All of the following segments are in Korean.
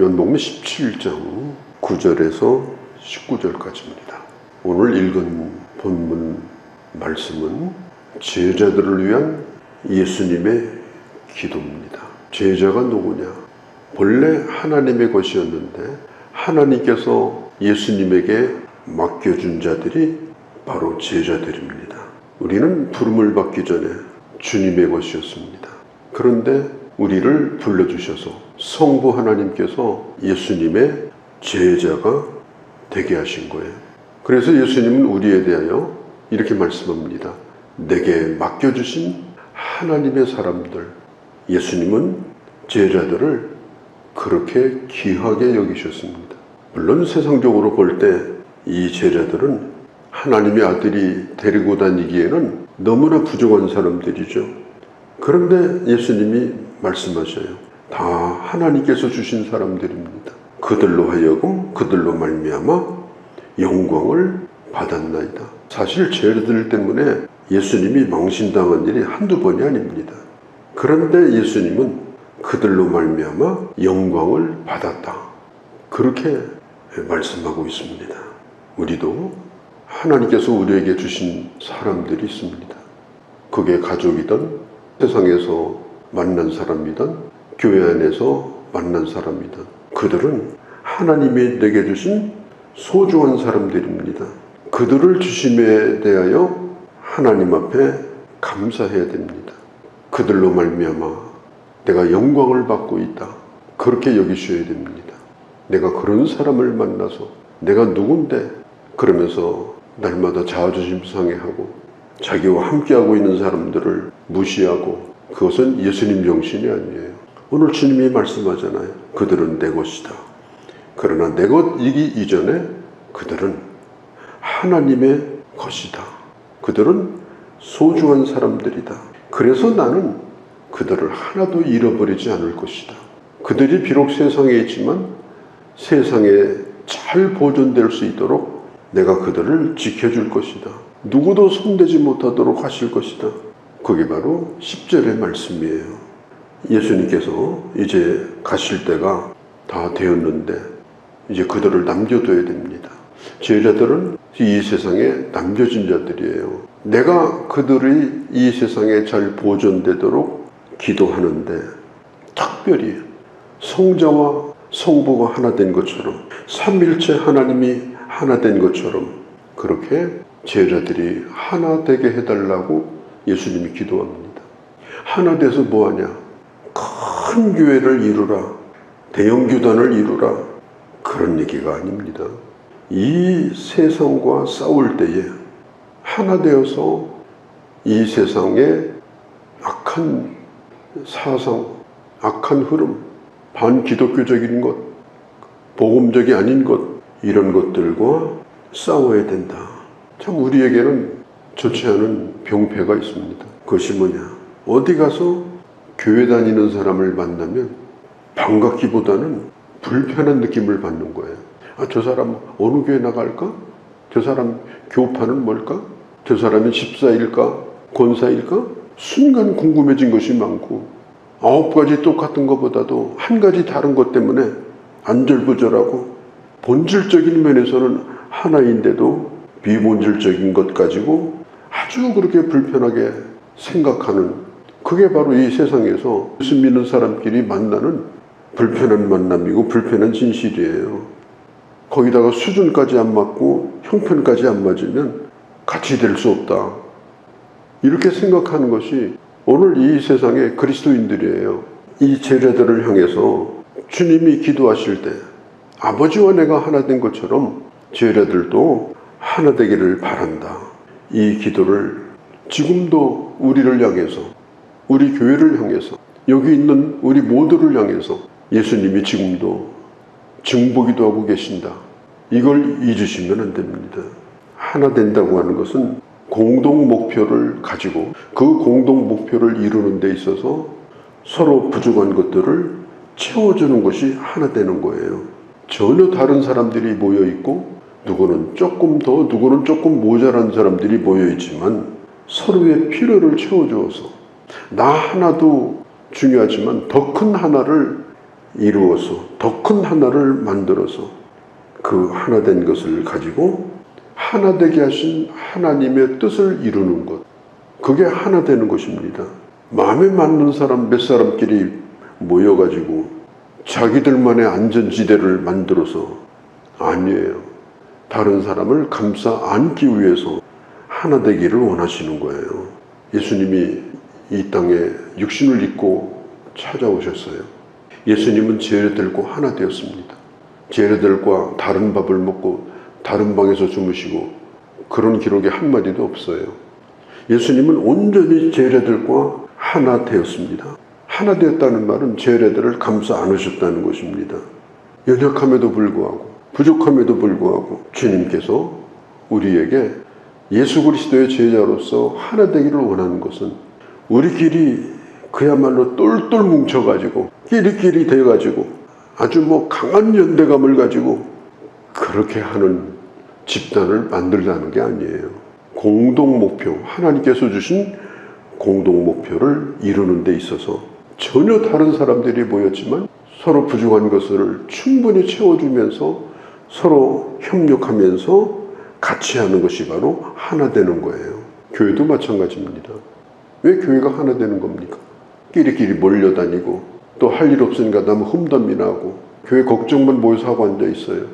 요한복음 17장 9절에서 19절까지입니다. 오늘 읽은 본문 말씀은 제자들을 위한 예수님의 기도입니다. 제자가 누구냐? 본래 하나님의 것이었는데 하나님께서 예수님에게 맡겨준 자들이 바로 제자들입니다. 우리는 부름을 받기 전에 주님의 것이었습니다. 그런데 우리를 불러주셔서 성부 하나님께서 예수님의 제자가 되게 하신 거예요. 그래서 예수님은 우리에 대하여 이렇게 말씀합니다. 내게 맡겨주신 하나님의 사람들, 예수님은 제자들을 그렇게 귀하게 여기셨습니다. 물론 세상적으로 볼 때 이 제자들은 하나님의 아들이 데리고 다니기에는 너무나 부족한 사람들이죠. 그런데 예수님이 말씀하셔요. 다 하나님께서 주신 사람들입니다. 그들로 하여금 그들로 말미암아 영광을 받았나이다. 사실 제자들 때문에 예수님이 망신당한 일이 한두 번이 아닙니다. 그런데 예수님은 그들로 말미암아 영광을 받았다. 그렇게 말씀하고 있습니다. 우리도 하나님께서 우리에게 주신 사람들이 있습니다. 그게 가족이든 세상에서 만난 사람이든 교회 안에서 만난 사람이든 그들은 하나님이 내게 주신 소중한 사람들입니다. 그들을 주심에 대하여 하나님 앞에 감사해야 됩니다. 그들로 말미암아 내가 영광을 받고 있다. 그렇게 여기셔야 됩니다. 내가 그런 사람을 만나서 내가 누군데 그러면서 날마다 자아주심 상해하고 자기와 함께하고 있는 사람들을 무시하고 그것은 예수님 정신이 아니에요. 오늘 주님이 말씀하잖아요. 그들은 내 것이다. 그러나 내 것이기 이전에 그들은 하나님의 것이다. 그들은 소중한 사람들이다. 그래서 나는 그들을 하나도 잃어버리지 않을 것이다. 그들이 비록 세상에 있지만 세상에 잘 보존될 수 있도록 내가 그들을 지켜줄 것이다. 누구도 손대지 못하도록 하실 것이다. 그게 바로 10절의 말씀이에요. 예수님께서 이제 가실 때가 다 되었는데 이제 그들을 남겨둬야 됩니다. 제자들은 이 세상에 남겨진 자들이에요. 내가 그들이 이 세상에 잘 보존되도록 기도하는데 특별히 성자와 성부가 하나 된 것처럼 삼일체 하나님이 하나 된 것처럼 그렇게 제자들이 하나 되게 해달라고 예수님이 기도합니다. 하나 돼서 뭐하냐? 큰 교회를 이루라. 대형 교단을 이루라. 그런 얘기가 아닙니다. 이 세상과 싸울 때에 하나 되어서 이 세상의 악한 사상, 악한 흐름, 반기독교적인 것, 복음적이 아닌 것, 이런 것들과 싸워야 된다. 참 우리에게는 좋지 않은 병폐가 있습니다. 그것이 뭐냐? 어디 가서 교회 다니는 사람을 만나면 반갑기보다는 불편한 느낌을 받는 거예요. 아, 저 사람 어느 교회 나갈까? 저 사람 교파는 뭘까? 저 사람이 집사일까? 권사일까? 순간 궁금해진 것이 많고 아홉 가지 똑같은 것보다도 한 가지 다른 것 때문에 안절부절하고 본질적인 면에서는 하나인데도 비본질적인 것 가지고 아주 그렇게 불편하게 생각하는 그게 바로 이 세상에서 예수 믿는 사람끼리 만나는 불편한 만남이고 불편한 진실이에요. 거기다가 수준까지 안 맞고 형편까지 안 맞으면 같이 될 수 없다. 이렇게 생각하는 것이 오늘 이 세상의 그리스도인들이에요. 이 제자들을 향해서 주님이 기도하실 때 아버지와 내가 하나 된 것처럼 제자들도 하나 되기를 바란다. 이 기도를 지금도 우리를 향해서, 우리 교회를 향해서, 여기 있는 우리 모두를 향해서 예수님이 지금도 증보기도 하고 계신다. 이걸 잊으시면 안 됩니다. 하나 된다고 하는 것은 공동 목표를 가지고 그 공동 목표를 이루는 데 있어서 서로 부족한 것들을 채워주는 것이 하나 되는 거예요. 전혀 다른 사람들이 모여 있고 누구는 조금 더 누구는 조금 모자란 사람들이 모여 있지만 서로의 필요를 채워주어서 나 하나도 중요하지만 더 큰 하나를 이루어서 더 큰 하나를 만들어서 그 하나 된 것을 가지고 하나 되게 하신 하나님의 뜻을 이루는 것. 그게 하나 되는 것입니다. 마음에 맞는 사람 몇 사람끼리 모여가지고 자기들만의 안전지대를 만들어서 아니에요. 다른 사람을 감싸 안기 위해서 하나 되기를 원하시는 거예요. 예수님이 이 땅에 육신을 입고 찾아오셨어요. 예수님은 제자들과 하나 되었습니다. 제자들과 다른 밥을 먹고 다른 방에서 주무시고 그런 기록이 한마디도 없어요. 예수님은 온전히 제자들과 하나 되었습니다. 하나 되었다는 말은 제자들을 감싸 안으셨다는 것입니다. 연약함에도 불구하고 부족함에도 불구하고 주님께서 우리에게 예수 그리스도의 제자로서 하나 되기를 원하는 것은 우리끼리 그야말로 똘똘 뭉쳐가지고 끼리끼리 돼가지고 아주 뭐 강한 연대감을 가지고 그렇게 하는 집단을 만들자는 게 아니에요. 공동 목표, 하나님께서 주신 공동 목표를 이루는 데 있어서 전혀 다른 사람들이 모였지만 서로 부족한 것을 충분히 채워주면서 서로 협력하면서 같이 하는 것이 바로 하나 되는 거예요. 교회도 마찬가지입니다. 왜 교회가 하나 되는 겁니까? 끼리끼리 몰려다니고 또 할 일 없으니까 너무 흠덤이나고 교회 걱정만 모여서 하고 앉아 있어요.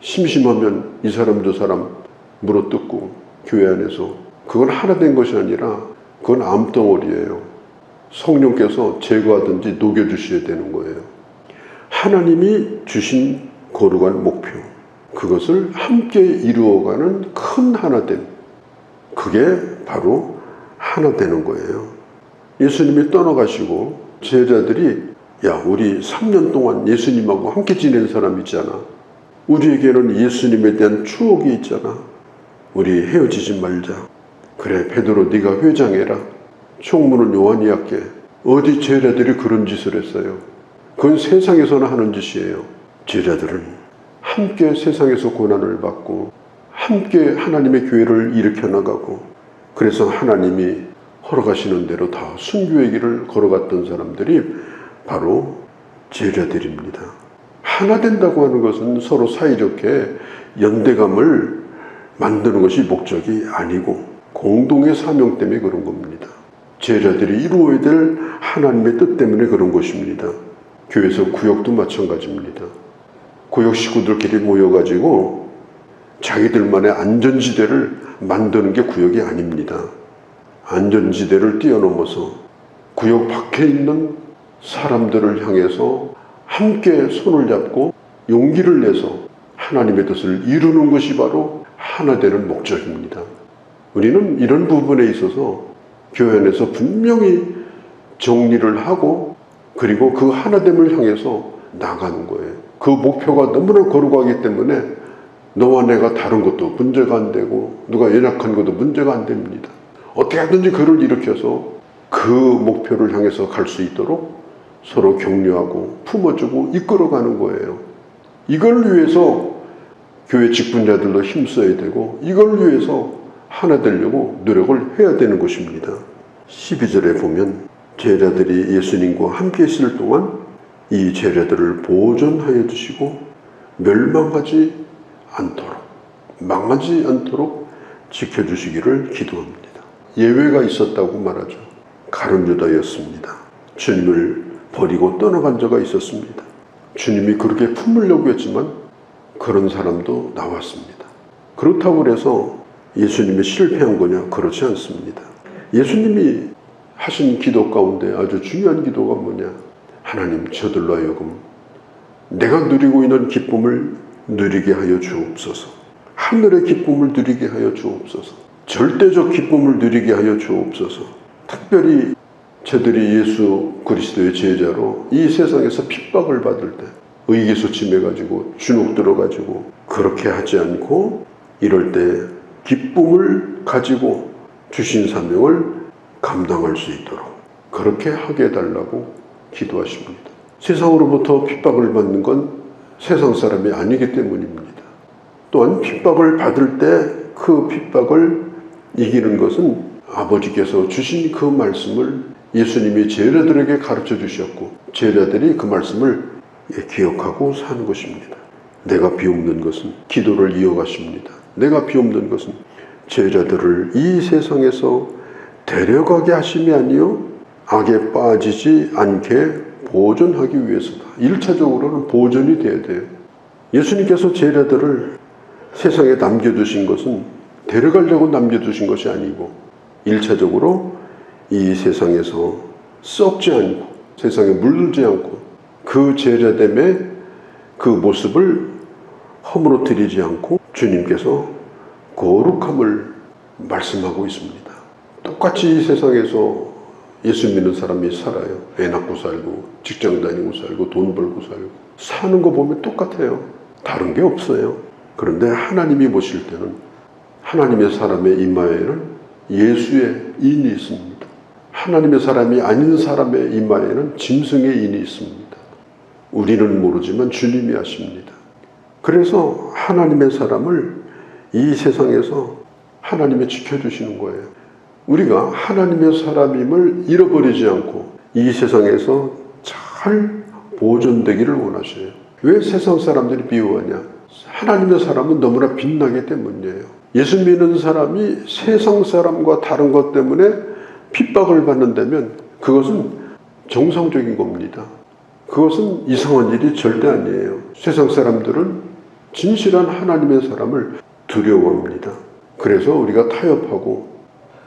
심심하면 이 사람 저 사람 물어뜯고 교회 안에서 그건 하나 된 것이 아니라 그건 암덩어리예요. 성령께서 제거하든지 녹여주셔야 되는 거예요. 하나님이 주신 거룩한 목표 그것을 함께 이루어가는 큰 하나됨 그게 바로 하나 되는 거예요. 예수님이 떠나가시고 제자들이 야 우리 3년 동안 예수님하고 함께 지낸 사람 있잖아. 우리에게는 예수님에 대한 추억이 있잖아. 우리 헤어지지 말자. 그래 베드로 네가 회장해라. 총무는 요한이 할게. 어디 제자들이 그런 짓을 했어요. 그건 세상에서나 하는 짓이에요. 제자들은 함께 세상에서 고난을 받고 함께 하나님의 교회를 일으켜 나가고 그래서 하나님이 걸어가시는 대로 다 순교의 길을 걸어갔던 사람들이 바로 제자들입니다. 하나 된다고 하는 것은 서로 사이좋게 연대감을 만드는 것이 목적이 아니고 공동의 사명 때문에 그런 겁니다. 제자들이 이루어야 될 하나님의 뜻 때문에 그런 것입니다. 교회에서 구역도 마찬가지입니다. 구역 식구들끼리 모여가지고 자기들만의 안전지대를 만드는 게 구역이 아닙니다. 안전지대를 뛰어넘어서 구역 밖에 있는 사람들을 향해서 함께 손을 잡고 용기를 내서 하나님의 뜻을 이루는 것이 바로 하나 되는 목적입니다. 우리는 이런 부분에 있어서 교회 안에서 분명히 정리를 하고 그리고 그 하나됨을 향해서 나가는 거예요. 그 목표가 너무나 거룩하기 때문에 너와 내가 다른 것도 문제가 안 되고 누가 연약한 것도 문제가 안 됩니다. 어떻게 하든지 그를 일으켜서 그 목표를 향해서 갈 수 있도록 서로 격려하고 품어주고 이끌어가는 거예요. 이걸 위해서 교회 직분자들도 힘써야 되고 이걸 위해서 하나 되려고 노력을 해야 되는 것입니다. 12절에 보면 제자들이 예수님과 함께 있을 동안 이 제자들을 보존하여 주시고 멸망하지 않도록 망하지 않도록 지켜주시기를 기도합니다. 예외가 있었다고 말하죠. 가룟 유다였습니다. 주님을 버리고 떠나간 자가 있었습니다. 주님이 그렇게 품으려고 했지만 그런 사람도 나왔습니다. 그렇다고 해서 예수님이 실패한 거냐? 그렇지 않습니다. 예수님이 하신 기도 가운데 아주 중요한 기도가 뭐냐? 하나님 저들로 하여금 내가 누리고 있는 기쁨을 누리게 하여 주옵소서. 하늘의 기쁨을 누리게 하여 주옵소서. 절대적 기쁨을 누리게 하여 주옵소서. 특별히 저들이 예수 그리스도의 제자로 이 세상에서 핍박을 받을 때 의기소침해가지고 주눅 들어가지고 그렇게 하지 않고 이럴 때 기쁨을 가지고 주신 사명을 감당할 수 있도록 그렇게 하게 해달라고 기도하십니다. 세상으로부터 핍박을 받는 건 세상 사람이 아니기 때문입니다. 또한 핍박을 받을 때 그 핍박을 이기는 것은 아버지께서 주신 그 말씀을 예수님이 제자들에게 가르쳐 주셨고 제자들이 그 말씀을 예, 기억하고 사는 것입니다. 내가 비옵는 것은 기도를 이어가십니다. 내가 비옵는 것은 제자들을 이 세상에서 데려가게 하심이 아니요 악에 빠지지 않게 보존하기 위해서다. 1차적으로는 보존이 돼야 돼요. 예수님께서 제자들을 세상에 남겨두신 것은 데려가려고 남겨두신 것이 아니고 1차적으로 이 세상에서 썩지 않고 세상에 물들지 않고 그 제자됨의 그 모습을 허물어뜨리지 않고 주님께서 거룩함을 말씀하고 있습니다. 똑같이 이 세상에서 예수 믿는 사람이 살아요. 애 낳고 살고 직장 다니고 살고 돈 벌고 살고 사는 거 보면 똑같아요. 다른 게 없어요. 그런데 하나님이 보실 때는 하나님의 사람의 이마에는 예수의 인이 있습니다. 하나님의 사람이 아닌 사람의 이마에는 짐승의 인이 있습니다. 우리는 모르지만 주님이 아십니다. 그래서 하나님의 사람을 이 세상에서 하나님이 지켜주시는 거예요. 우리가 하나님의 사람임을 잃어버리지 않고 이 세상에서 잘 보존되기를 원하셔요. 왜 세상 사람들이 비호하냐? 하나님의 사람은 너무나 빛나기 때문이에요. 예수 믿는 사람이 세상 사람과 다른 것 때문에 핍박을 받는다면 그것은 정상적인 겁니다. 그것은 이상한 일이 절대 아니에요. 세상 사람들은 진실한 하나님의 사람을 두려워합니다. 그래서 우리가 타협하고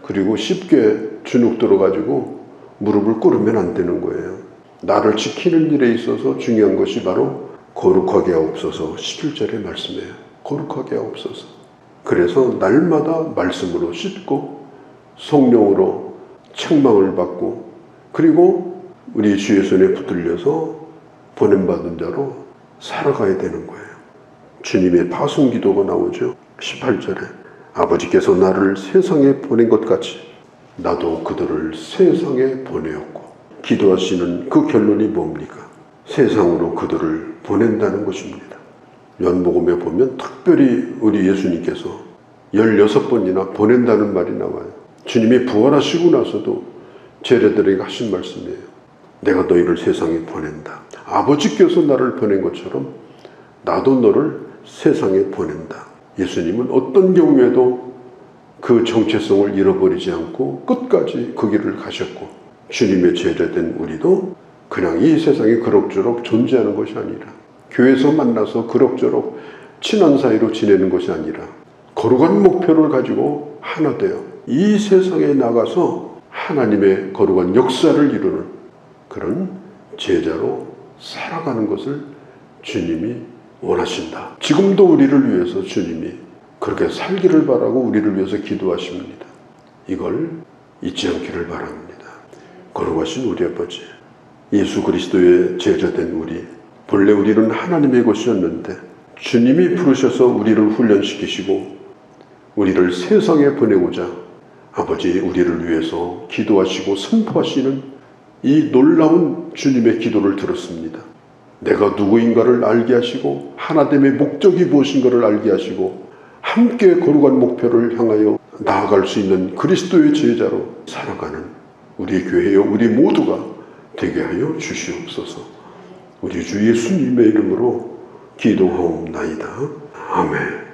그리고 쉽게 주눅 들어가지고 무릎을 꿇으면 안 되는 거예요. 나를 지키는 일에 있어서 중요한 것이 바로 거룩하게 하옵소서 11절의 말씀이에요. 거룩하게 하옵소서. 그래서 날마다 말씀으로 씻고 성령으로 책망을 받고 그리고 우리 주의 손에 붙들려서 보냄받은 자로 살아가야 되는 거예요. 주님의 파송 기도가 나오죠. 18절에 아버지께서 나를 세상에 보낸 것 같이 나도 그들을 세상에 보내었고 기도하시는 그 결론이 뭡니까? 세상으로 그들을 보낸다는 것입니다. 연복음에 보면 특별히 우리 예수님께서 16번이나 보낸다는 말이 나와요. 주님이 부활하시고 나서도 제자들에게 하신 말씀이에요. 내가 너희를 세상에 보낸다. 아버지께서 나를 보낸 것처럼 나도 너를 세상에 보낸다. 예수님은 어떤 경우에도 그 정체성을 잃어버리지 않고 끝까지 그 길을 가셨고 주님의 제자된 우리도 그냥 이 세상에 그럭저럭 존재하는 것이 아니라 교회에서 만나서 그럭저럭 친한 사이로 지내는 것이 아니라 거룩한 목표를 가지고 하나 되어 이 세상에 나가서 하나님의 거룩한 역사를 이루는 그런 제자로 살아가는 것을 주님이 원하신다. 지금도 우리를 위해서 주님이 그렇게 살기를 바라고 우리를 위해서 기도하십니다. 이걸 잊지 않기를 바랍니다. 거룩하신 우리 아버지, 예수 그리스도의 제자된 우리, 본래 우리는 하나님의 것이었는데 주님이 부르셔서 우리를 훈련시키시고 우리를 세상에 보내고자 아버지 우리를 위해서 기도하시고 선포하시는 이 놀라운 주님의 기도를 들었습니다. 내가 누구인가를 알게 하시고 하나됨의 목적이 무엇인가를 알게 하시고 함께 거룩한 목표를 향하여 나아갈 수 있는 그리스도의 제자로 살아가는 우리 교회여 우리 모두가 되게 하여 주시옵소서. 우리 주 예수님의 이름으로 기도하옵나이다. 아멘.